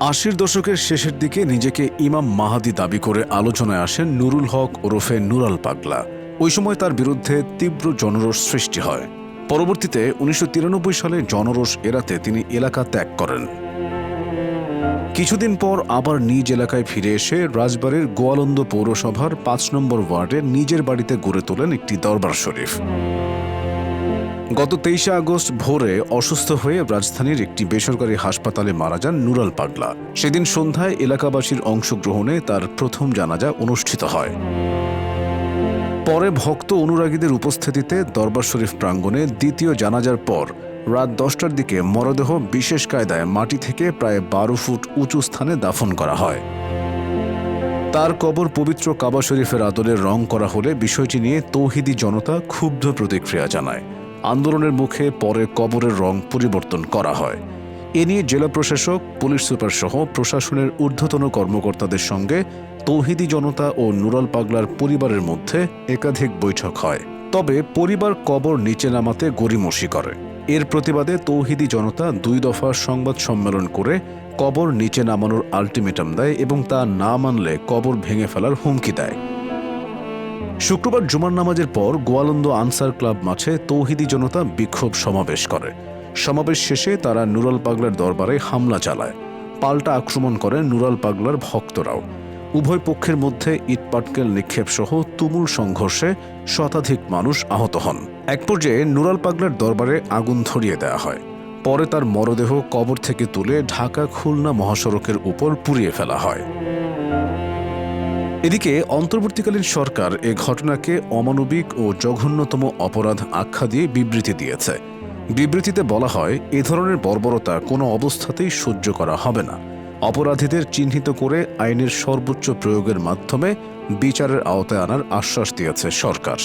আশির দশকের শেষের দিকে নিজেকে ইমাম মাহাদি দাবি করে আলোচনায় আসেন নুরুল হক ওরফে নুরাল পাগলা। ওই সময় তার বিরুদ্ধে তীব্র জনরোষ সৃষ্টি হয়। পরবর্তীতে উনিশশো তিরানব্বই সালে জনরোষ এড়াতে তিনি এলাকা ত্যাগ করেন। কিছুদিন পর আবার নিজ এলাকায় ফিরে এসে রাজবাড়ির গোয়ালন্দ পৌরসভার পাঁচ নম্বর ওয়ার্ডে নিজের বাড়িতে গড়ে তোলেন একটি দরবার শরীফ। গত তেইশে আগস্ট ভোরে অসুস্থ হয়ে রাজধানীর একটি বেসরকারি হাসপাতালে মারা যান নুরাল পাগলা। সেদিন সন্ধ্যায় এলাকাবাসীর অংশগ্রহণে তার প্রথম জানাজা অনুষ্ঠিত হয়। পরে ভক্ত অনুরাগীদের উপস্থিতিতে দরবার শরীফ প্রাঙ্গণে দ্বিতীয় জানাজার পর রাত দশটার দিকে মরদেহ বিশেষ কায়দায় মাটি থেকে প্রায় বারো ফুট উঁচু স্থানে দাফন করা হয়। তার কবর পবিত্র কাবা শরীফের আদলে রং করা হলে বিষয়টি নিয়ে তৌহিদি জনতা ক্ষুব্ধ প্রতিক্রিয়া জানায়। আন্দোলনের মুখে পরে কবরের রং পরিবর্তন করা হয়। এ নিয়ে জেলা প্রশাসক, পুলিশ সুপার সহ প্রশাসনের ঊর্ধ্বতন কর্মকর্তাদের সঙ্গে তৌহিদি জনতা ও নুরাল পাগলার পরিবারের মধ্যে একাধিক বৈঠক হয়। তবে পরিবার কবর নিচে নামাতে গড়িমসি করে। এর প্রতিবাদে তৌহিদি জনতা দুই দফা সংবাদ সম্মেলন করে কবর নিচে নামানোর আলটিমেটাম দেয় এবং তা না মানলে কবর ভেঙে ফেলার হুমকি দেয়। শুক্রবার জুমার নামাজের পর গোয়ালন্দ আনসার ক্লাব মাঠে তৌহিদি জনতা বিক্ষোভ সমাবেশ করে। সমাবেশ শেষে তারা নুরাল পাগলার দরবারে হামলা চালায়। পাল্টা আক্রমণ করে নুরাল পাগলার ভক্তরাও। উভয় পক্ষের মধ্যে ইটপাটকেল নিক্ষেপ সহ তুমুল সংঘর্ষে শতাধিক মানুষ আহত হন। এক পর্যায়ে নুরাল পাগলার দরবারে আগুন ধরিয়ে দেওয়া হয়। পরে তার মরদেহ কবর থেকে তুলে ঢাকা খুলনা মহাসড়কের উপর পুড়িয়ে ফেলা হয়। এদিকে অন্তর্বর্তীকালীন সরকার এ ঘটনাকে অমানবিক ও জঘন্যতম অপরাধ আখ্যা দিয়ে বিবৃতি দিয়েছে। বিবৃতিতে বলা হয়, এ ধরনের বর্বরতা কোনো অবস্থাতেই সহ্য করা হবে না। অপরাধীদের চিহ্নিত করে আইনের সর্বোচ্চ প্রয়োগের মাধ্যমে বিচারের আওতায় আনার আশ্বাস দিয়েছে সরকার।